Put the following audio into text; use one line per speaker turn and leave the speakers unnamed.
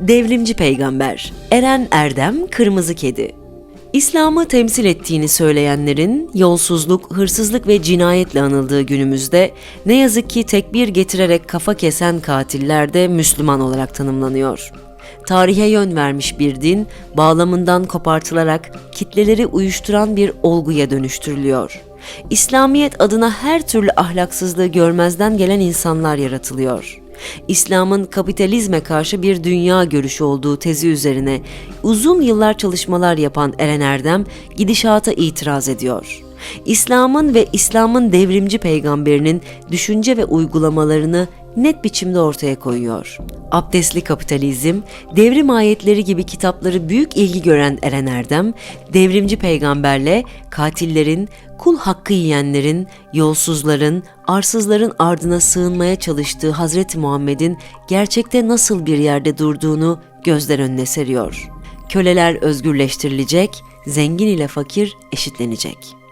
Devrimci peygamber Eren Erdem Kırmızı Kedi İslam'ı temsil ettiğini söyleyenlerin yolsuzluk, hırsızlık ve cinayetle anıldığı günümüzde ne yazık ki tekbir getirerek kafa kesen katiller de Müslüman olarak tanımlanıyor. Tarihe yön vermiş bir din, bağlamından kopartılarak kitleleri uyuşturan bir olguya dönüştürülüyor. İslamiyet adına her türlü ahlaksızlığı görmezden gelen insanlar yaratılıyor. İslam'ın kapitalizme karşı bir dünya görüşü olduğu tezi üzerine uzun yıllar çalışmalar yapan Eren Erdem gidişata itiraz ediyor. İslam'ın ve İslam'ın devrimci peygamberinin düşünce ve uygulamalarını net biçimde ortaya koyuyor. Abdestli kapitalizm, devrim ayetleri gibi kitapları büyük ilgi gören Eren Erdem, devrimci peygamberle katillerin, kul hakkı yiyenlerin, yolsuzların, arsızların ardına sığınmaya çalıştığı Hazreti Muhammed'in gerçekte nasıl bir yerde durduğunu gözler önüne seriyor. Köleler özgürleştirilecek, zengin ile fakir eşitlenecek.''